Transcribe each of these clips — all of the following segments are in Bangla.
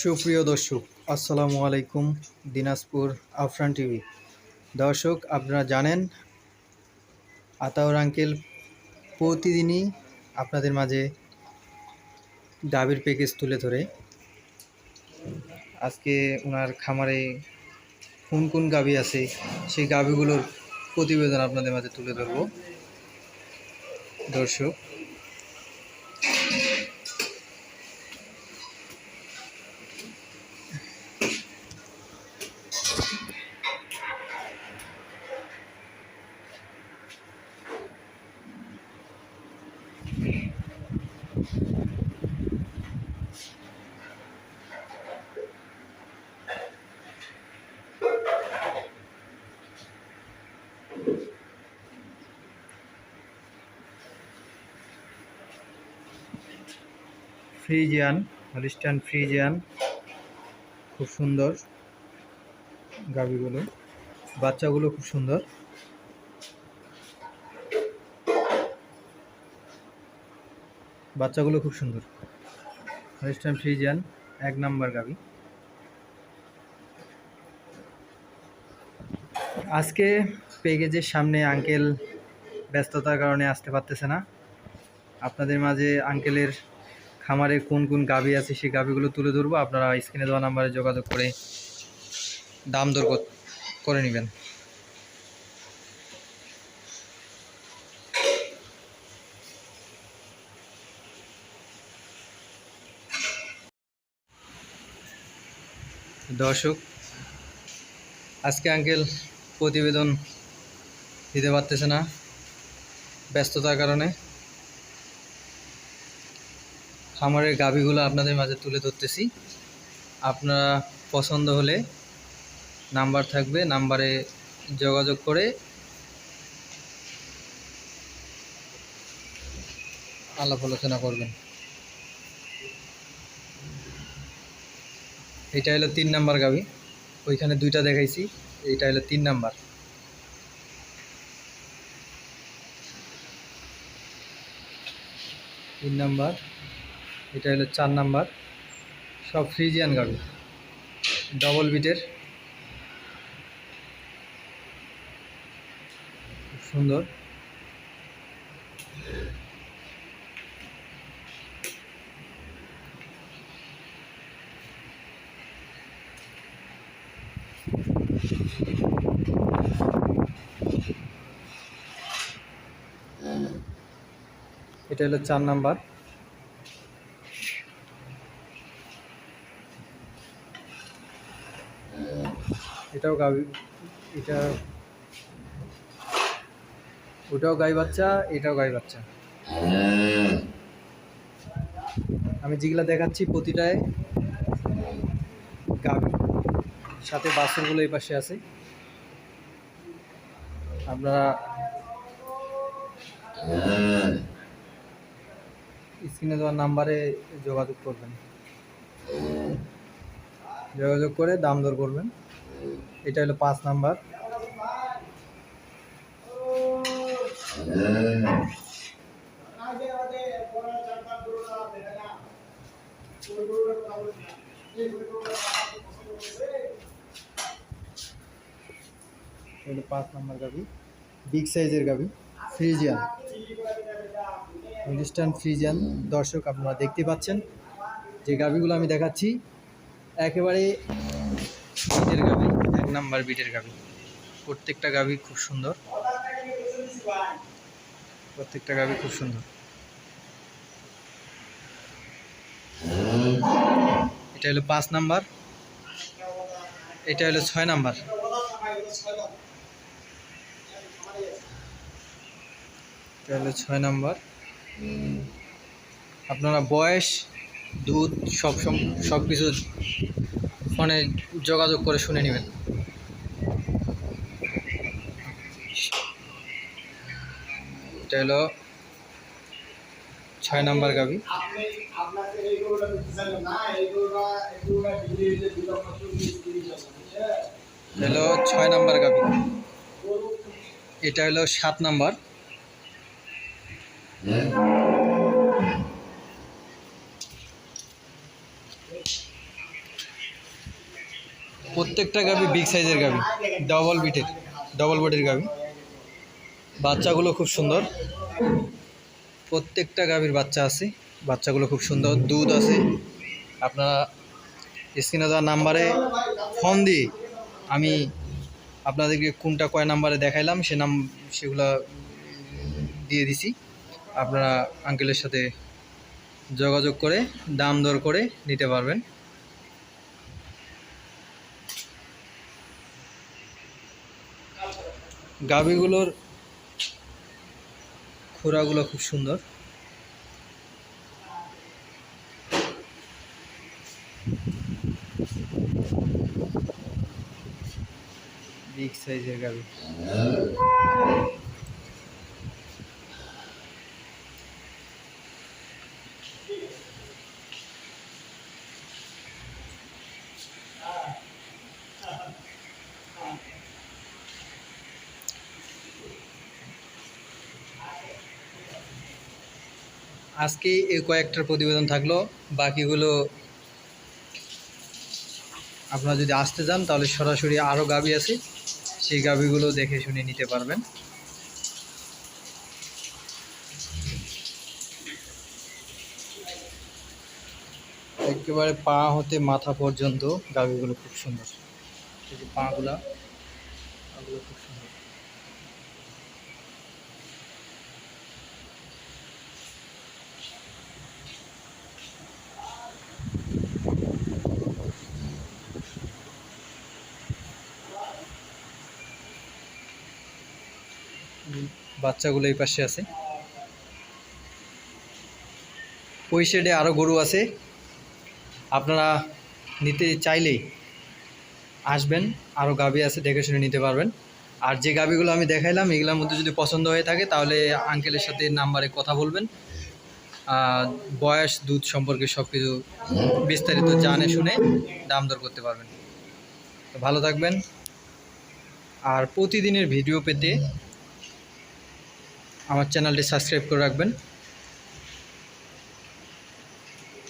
সুপ্রিয় দর্শক, আসসালামু আলাইকুম, দিনাজপুর আফরান টিভি। দর্শক, আপনারা জানেন, আতাউর আঙ্কেল প্রতিদিনই আপনাদের মাঝে গাভীর প্যাকেজ তুলে ধরে। আজকে ওনার খামারে কোন কোন গাভী আছে, সেই গাভীগুলোর প্রতিবেদন আপনাদের মাঝে তুলে ধরবো। দর্শক ফ্রিজিয়ান হলিস্টান ফ্রিজিয়ান, খুব সুন্দর। গাভিগুলো, বাচ্চাগুলো খুব সুন্দর। বাচ্চাগুলো খুব সুন্দর। হলিস্টান ফ্রিজিয়ান, এক নাম্বার গাভি। আজকে প্যাকেজের সামনে আঙ্কেল ব্যস্ততার কারণে আসতে পারতেছে না। আপনাদের মাঝে আঙ্কেলের খামারে কোন কোন গাভী আছে সেই গাভীগুলো তুলে ধরবো। আপনারা স্ক্রিনে দেওয়া নাম্বারে যোগাযোগ করে দাম দর করে নেবেন। দর্শক, আজকে আঙ্কেল প্রতিবেদন দিতে পারতেছে না ব্যস্ততার কারণে। খামারের গাভীগুলো আপনাদের মাঝে তুলে ধরতেছি। আপনারা পছন্দ হলে নাম্বার থাকবে, নাম্বারে যোগাযোগ করে আলাপ আলোচনা করবেন। এটা হলো তিন নাম্বার গাভী। ওইখানে দুইটা দেখাইছি, এইটা হলো তিন নাম্বার। তিন নাম্বার। এটা হলো চার নাম্বার। সব ফ্রিজিয়ান গাড়ি। ডবল বিটের খুব সুন্দর। এটা হলো চার নাম্বার। এটাও গাভি এটা ওটাও গাই বাচ্চা, এটাও গাই বাচ্চা। আমি যেগুলা দেখাচ্ছি প্রতিটায় গাভি সাথে বাছুরগুলো এই পাশে আছে। আপনারা স্ক্রিনে দেওয়ার নাম্বারে যোগাযোগ করবেন। যোগাযোগ করে দাম দর করবেন। এটা হলো পাঁচ নাম্বার। পাঁচ নাম্বার গাভি। বিগ সাইজের গাভি। ফ্রিজিয়ান। হিন্দুস্তান ফ্রিজিয়ান। দর্শক, আপনারা দেখতে পাচ্ছেন যে গাভিগুলো আমি দেখাচ্ছি। একেবারে এক নাম্বার বিটের গাভি। প্রত্যেকটা গাভি খুব সুন্দর। প্রত্যেকটা গাভি খুব সুন্দর। এটা হলো পাঁচ নাম্বার। এটা হলো ছয় নাম্বার। এটা হলো ছয় নাম্বার। আপনারা বয়স, দুধ, সব সব কিছু ফোনে যোগাযোগ করে শুনে নেবেন। এটা হলো ছয় নাম্বার গাবি। হলো ছয় নাম্বার গাবি। এটা হলো সাত নাম্বার। প্রত্যেকটা গাভি বিগ সাইজের গাভি ডবল বিটের ডবল বডির গাভি বাচ্চাগুলো খুব সুন্দর। প্রত্যেকটা গাভীর বাচ্চা আছে, বাচ্চাগুলো খুব সুন্দর। দুধ আছে। আপনারা স্ক্রিনে দেওয়া নাম্বারে ফোন দিয়ে আমি আপনাদেরকে কোনটা কয় নাম্বারে দেখাইলাম, সে নাম, সেগুলো দিয়ে দিছি। আপনারা আঙ্কেলের সাথে যোগাযোগ করে, দাম দর করে নিতে পারবেন। গাভীগুলোর খোরাগুলো খুব সুন্দর। বিগ সাইজের গাভী আজকে এই কয়েকটার প্রতিবেদন থাকল। বাকিগুলো আপনারা যদি আসতে যান, তাহলে সরাসরি আরও গাবি আছে। সেই গাবিগুলো দেখে শুনে নিতে পারবেন। একেবারে পা হতে মাথা পর্যন্ত গাবিগুলো খুব সুন্দর। পাগুলা, পাগুলো খুব সুন্দর। বাচ্চাগুলো এই পাশে আছে। ওই সাইডে আরও গরু আছে। আপনারা নিতে চাইলেই আসবেন আরও গাভি আছে, দেখে শুনে নিতে পারবেন। আর যে গাভিগুলো আমি দেখাইলাম, এগুলোর মধ্যে যদি পছন্দ হয়ে থাকে, তাহলে আঙ্কেলের সাথে নাম্বারে কথা বলবেন। বয়স, দুধ সম্পর্কে সব কিছু বিস্তারিত জানে শুনে দাম দর করতে পারবেন। ভালো থাকবেন। আর প্রতিদিনের ভিডিও পেতে আমার চ্যানেলটি সাবস্ক্রাইব করে রাখবেন।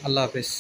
আল্লাহ হাফেজ।